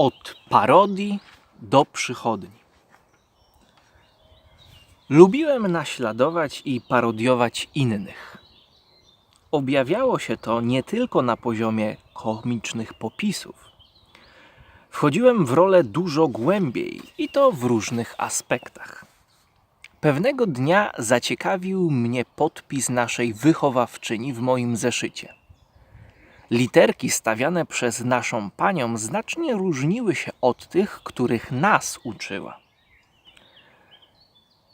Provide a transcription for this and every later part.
Od parodii do przychodni. Lubiłem naśladować i parodiować innych. Objawiało się to nie tylko na poziomie komicznych popisów. Wchodziłem w rolę dużo głębiej i to w różnych aspektach. Pewnego dnia zaciekawił mnie podpis naszej wychowawczyni w moim zeszycie. Literki stawiane przez naszą panią znacznie różniły się od tych, których nas uczyła.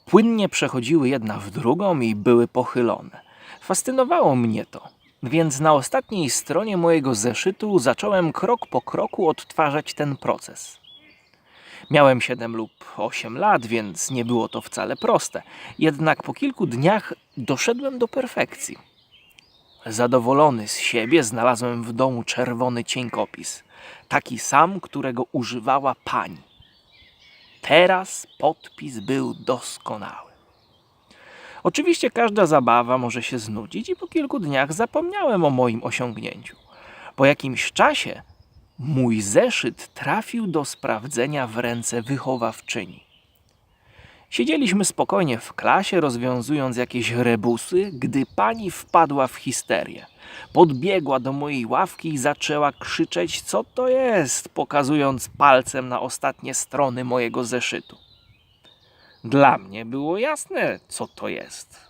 Płynnie przechodziły jedna w drugą i były pochylone. Fascynowało mnie to, więc na ostatniej stronie mojego zeszytu zacząłem krok po kroku odtwarzać ten proces. Miałem 7 lub 8 lat, więc nie było to wcale proste. Jednak po kilku dniach doszedłem do perfekcji. Zadowolony z siebie znalazłem w domu czerwony cienkopis, taki sam, którego używała pani. Teraz podpis był doskonały. Oczywiście każda zabawa może się znudzić i po kilku dniach zapomniałem o moim osiągnięciu. Po jakimś czasie mój zeszyt trafił do sprawdzenia w ręce wychowawczyni. Siedzieliśmy spokojnie w klasie, rozwiązując jakieś rebusy, gdy pani wpadła w histerię. Podbiegła do mojej ławki i zaczęła krzyczeć, co to jest, pokazując palcem na ostatnie strony mojego zeszytu. Dla mnie było jasne, co to jest.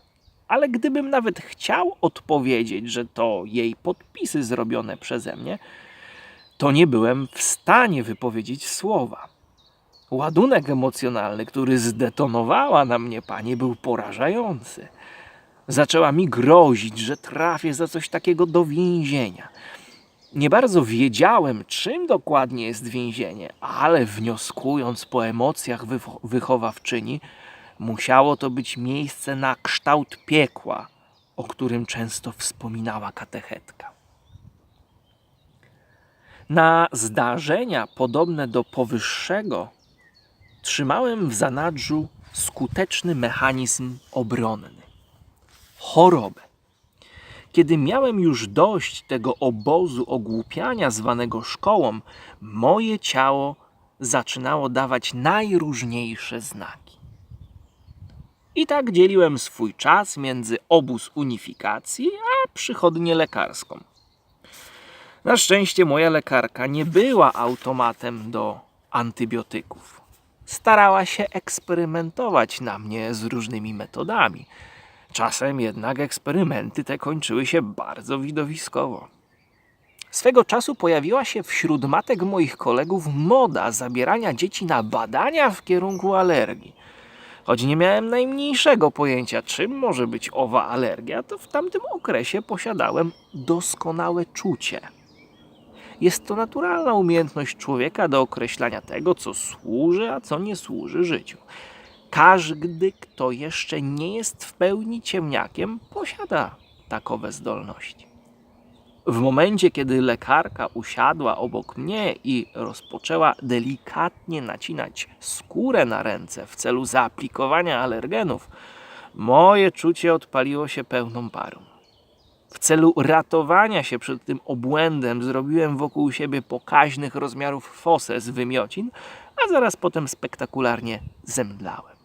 Ale gdybym nawet chciał odpowiedzieć, że to jej podpisy zrobione przeze mnie, to nie byłem w stanie wypowiedzieć słowa. Ładunek emocjonalny, który zdetonowała na mnie pani, był porażający. Zaczęła mi grozić, że trafię za coś takiego do więzienia. Nie bardzo wiedziałem, czym dokładnie jest więzienie, ale wnioskując po emocjach wycho- wychowawczyni, musiało to być miejsce na kształt piekła, o którym często wspominała katechetka. Na zdarzenia podobne do powyższego trzymałem w zanadrzu skuteczny mechanizm obronny chorobę. Kiedy miałem już dość tego obozu ogłupiania zwanego szkołą, moje ciało zaczynało dawać najróżniejsze znaki. I tak dzieliłem swój czas między obóz unifikacji a przychodnię lekarską. Na szczęście moja lekarka nie była automatem do antybiotyków. Starała się eksperymentować na mnie z różnymi metodami. Czasem jednak eksperymenty te kończyły się bardzo widowiskowo. Swego czasu pojawiła się wśród matek moich kolegów moda zabierania dzieci na badania w kierunku alergii. Choć nie miałem najmniejszego pojęcia, czym może być owa alergia, to w tamtym okresie posiadałem doskonałe czucie. Jest to naturalna umiejętność człowieka do określania tego, co służy, a co nie służy życiu. Każdy, kto jeszcze nie jest w pełni ciemniakiem, posiada takowe zdolności. W momencie, kiedy lekarka usiadła obok mnie i rozpoczęła delikatnie nacinać skórę na ręce w celu zaaplikowania alergenów, moje czucie odpaliło się pełną parą. W celu ratowania się przed tym obłędem zrobiłem wokół siebie pokaźnych rozmiarów fosę z wymiocin, a zaraz potem spektakularnie zemdlałem.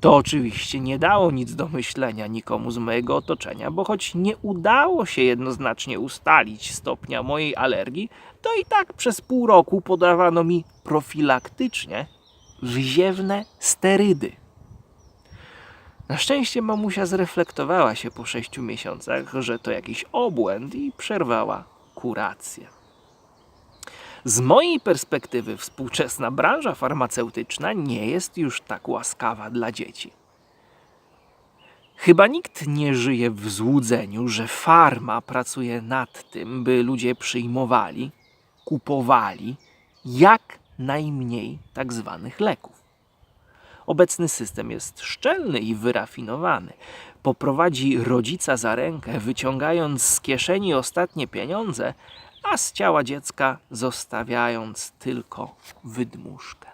To oczywiście nie dało nic do myślenia nikomu z mojego otoczenia, bo choć nie udało się jednoznacznie ustalić stopnia mojej alergii, to i tak przez pół roku podawano mi profilaktycznie wziewne sterydy. Na szczęście mamusia zreflektowała się po sześciu miesiącach, że to jakiś obłęd i przerwała kurację. Z mojej perspektywy współczesna branża farmaceutyczna nie jest już tak łaskawa dla dzieci. Chyba nikt nie żyje w złudzeniu, że farma pracuje nad tym, by ludzie przyjmowali, kupowali jak najmniej tak zwanych leków. Obecny system jest szczelny i wyrafinowany. Poprowadzi rodzica za rękę, wyciągając z kieszeni ostatnie pieniądze, a z ciała dziecka zostawiając tylko wydmuszkę.